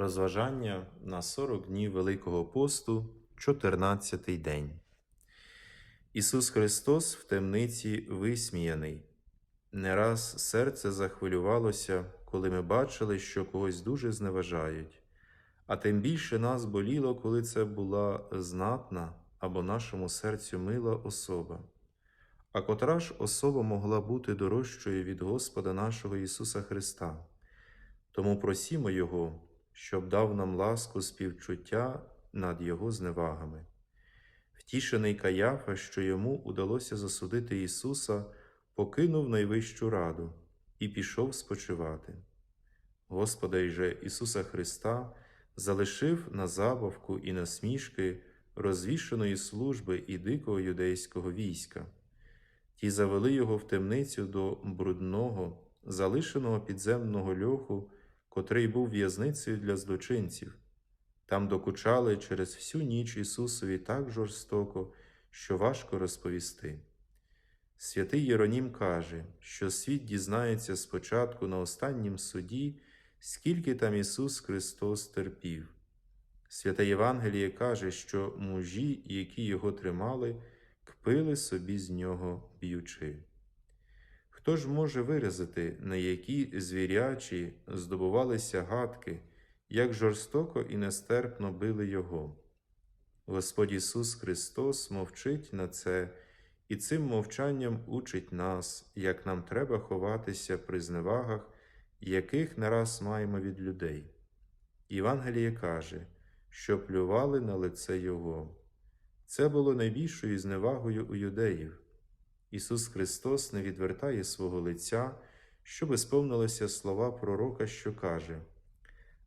Розважання на 40 днів Великого посту, 14-й день. Ісус Христос в темниці висміяний. Не раз серце захвилювалося, коли ми бачили, що когось дуже зневажають, а тим більше нас боліло, коли це була знатна або нашому серцю мила особа. А котра ж особа могла бути дорожчою від Господа нашого Ісуса Христа? Тому просімо Його, щоб дав нам ласку співчуття над Його зневагами. Втішений Каяфа, що йому удалося засудити Ісуса, покинув найвищу раду і пішов спочивати. Господа й же Ісуса Христа залишив на забавку і насмішки розвішеної служби і дикого юдейського війська. Ті завели його в темницю до брудного, залишеного підземного льоху, котрий був в'язницею для злочинців. Там докучали через всю ніч Ісусові так жорстоко, що важко розповісти. Святий Єронім каже, що світ дізнається спочатку на останнім суді, скільки там Ісус Христос терпів. Святе Євангеліє каже, що мужі, які його тримали, кпили собі з нього б'ючи. Хто ж може виразити, на які звірячі здобувалися гадки, як жорстоко і нестерпно били Його? Господь Ісус Христос мовчить на це і цим мовчанням учить нас, як нам треба ховатися при зневагах, яких не раз маємо від людей. Євангеліє каже, що плювали на лице Його. Це було найбільшою зневагою у юдеїв. Ісус Христос не відвертає свого лиця, щоби сповнилися слова пророка, що каже: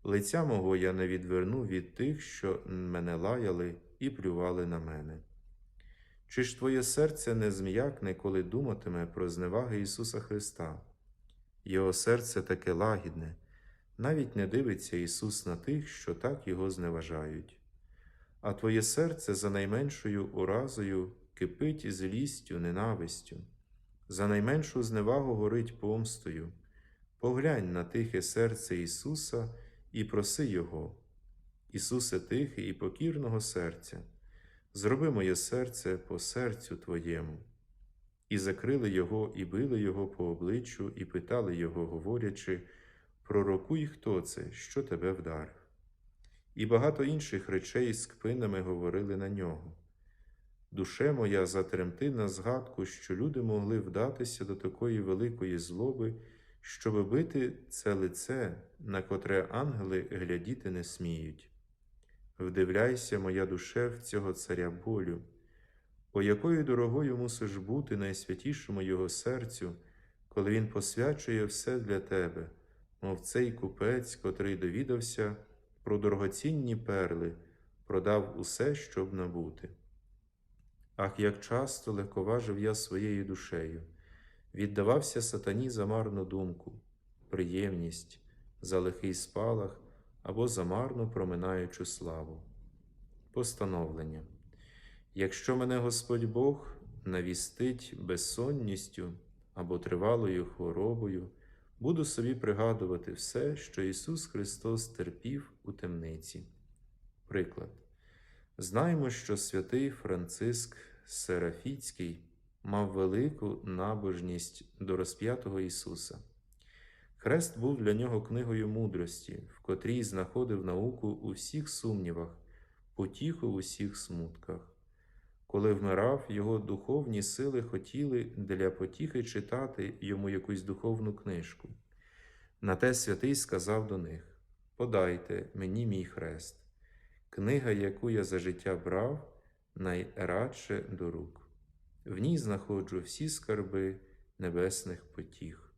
Лиця мого я не відверну від тих, що мене лаяли і плювали на мене. Чи ж твоє серце не зм'якне, коли думатиме про зневаги Ісуса Христа? Його серце таке лагідне, навіть не дивиться Ісус на тих, що так Його зневажають. А твоє серце за найменшою уразою кипить злістю, ненавистю, за найменшу зневагу горить помстою. Поглянь на тихе серце Ісуса і проси Його. Ісусе тихе і покірного серця, зроби моє серце по серцю Твоєму. І закрили Його, і били Його по обличчю, і питали Його, говорячи, Пророкуй, хто це, що тебе вдарив. І багато інших речей з кпинами говорили на нього. Душе моя затремти на згадку, що люди могли вдатися до такої великої злоби, щоби бити це лице, на котре ангели глядіти не сміють. Вдивляйся, моя душе, в цього царя болю, о якою дорогою мусиш бути найсвятішому його серцю, коли він посвячує все для тебе, мов цей купець, котрий довідався про дорогоцінні перли, продав усе, щоб набути. Ах, як часто легковажив я своєю душею, віддавався сатані за марну думку, приємність, за лихий спалах або за марну проминаючу славу. Постановлення. Якщо мене Господь Бог навістить безсонністю або тривалою хворобою, буду собі пригадувати все, що Ісус Христос терпів у темниці. Приклад. Знаємо, що святий Франциск Серафіцький мав велику набожність до розп'ятого Ісуса. Хрест був для нього книгою мудрості, в котрій знаходив науку у всіх сумнівах, потіху в усіх смутках. Коли вмирав, його духовні сили хотіли для потіхи читати йому якусь духовну книжку. На те святий сказав до них: Подайте мені мій хрест книга, яку я за життя брав, найрадше до рук. В ній знаходжу всі скарби небесних потіх.